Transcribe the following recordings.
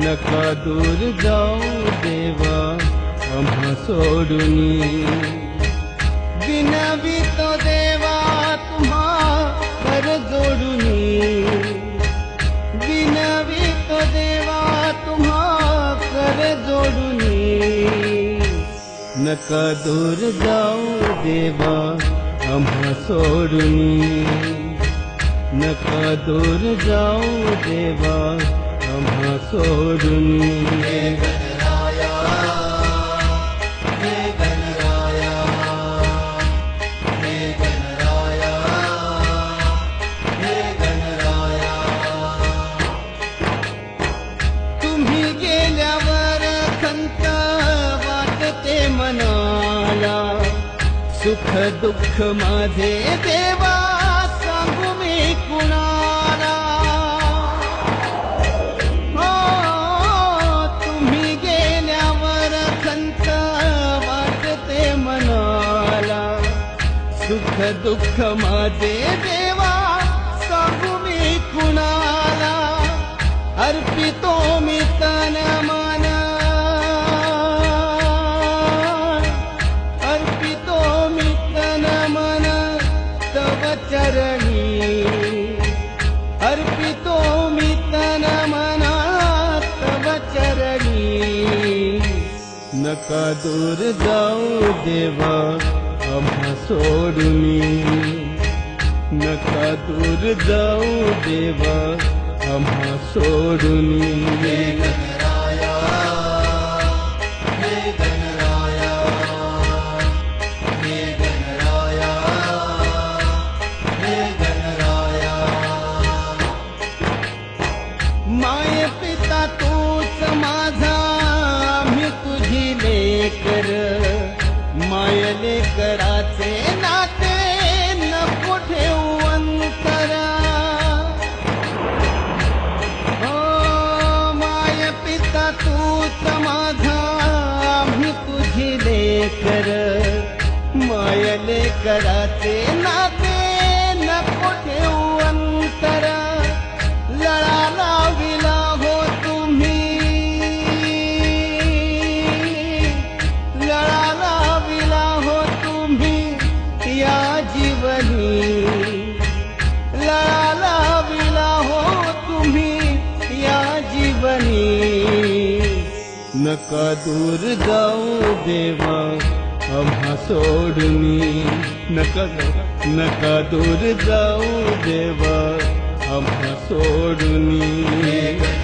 नका दूर जाऊ देवा आम्हा सोडून विनवी तो देवा तुम्हा कर जोडून विनवी तो देवा तुम्हा कर जोडून नका दूर जाऊ देवा आम्हा सोडून नका दूर जाऊ देवा आम्हा सोडून सुख दुःख माझे देवा सांगू मी कुणाला? हो तुम्ही गेल्यावर खंत वाटते मनाला. सुख दुःख माझे देवा सांगू मी कुणाला? अर्पितो मी तन नका दूर जाऊ देवा आम्हा सोडून नका दूर जाऊ देवा आम्हा सोडून नाते नको ठेवू अंतर। लळा लाविला हो तुम्ही। लळा लाविला हो तुम्ही, या जीवनी। लळा लाविला हो तुम्ही जीवनी। नका दूर जाऊ देवा आम्हा सोडून। नका नका दूर जाऊ देवा आम्हा सोडून। देवा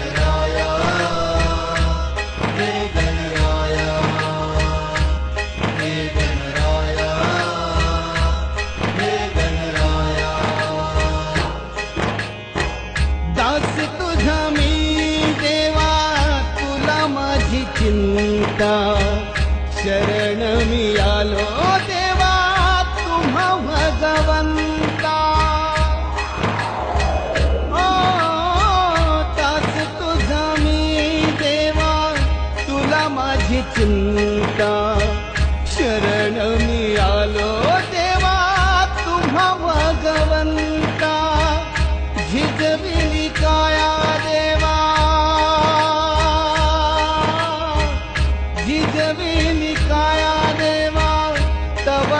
चिंता। शरण मी आलो देवा तुम्हा भगवंता ओ दास तुझा मी देवा तुला माझी चिंता. शरण मी आलो देवा तुम्हा भगवंता. झिजविली काया देवा. झिजविली काया